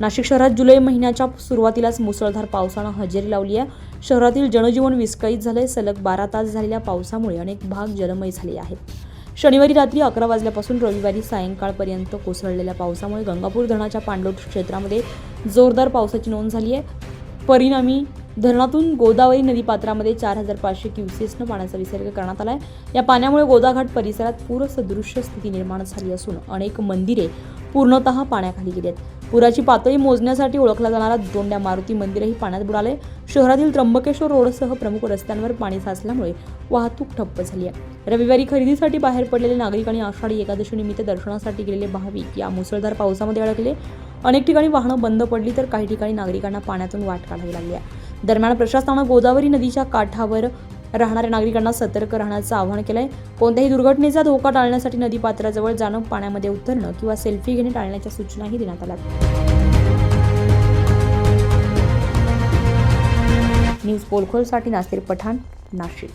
नाशिक शहरात जुलै महिन्याच्या सुरुवातीलाच मुसळधार पावसानं हजेरी लावली आहे. शहरातील जनजीवन विस्कळीत झालंय. सलग बारा तास झालेल्या पावसामुळे अनेक भाग जलमय झाले आहेत. शनिवारी रात्री अकरा वाजल्यापासून रविवारी सायंकाळपर्यंत कोसळलेल्या पावसामुळे गंगापूर धरणाच्या पाणलोट क्षेत्रामध्ये जोरदार पावसाची नोंद झाली आहे. परिणामी धरणातून गोदावरी नदीपात्रामध्ये चार हजार पाचशे क्युसेसनं पाण्याचा विसर्ग करण्यात आला आहे या पाण्यामुळे गोदाघाट परिसरात पूरसदृश्य स्थिती निर्माण झाली असून अनेक मंदिरे पूर्णतः पाण्याखाली गेली आहेत. पुराची पातळी मोजण्यासाठी ओळखला जाणारा दोंड्या मारुती मंदिरही पाण्यात बुडाले. शहरातील त्र्यंबकेश्वर रोडसह प्रमुख रस्त्यांवर पाणी साचल्यामुळे वाहतूक ठप्प झाली आहे. रविवारी खरेदीसाठी बाहेर पडलेले नागरिक आणि आषाढी एकादशी निमित्त दर्शनासाठी गेलेले भाविक या मुसळधार पावसामध्ये अडकले. अनेक ठिकाणी वाहनं बंद पडली तर काही ठिकाणी नागरिकांना पाण्यातून वाट काढावी लागली आहे. दरम्यान प्रशासनानं गोदावरी नदीच्या काठावर राहणाऱ्या नागरिकांना सतर्क राहण्याचं आवाहन केलंय. कोणत्याही दुर्घटनेचा धोका टाळण्यासाठी नदीपात्राजवळ जाणं पाण्यामध्ये उतरणं किंवा सेल्फी घेणे टाळण्याच्या सूचनाही देण्यात आल्या न्यूज पोलखोलसाठी नासिर पठाण नाशिक.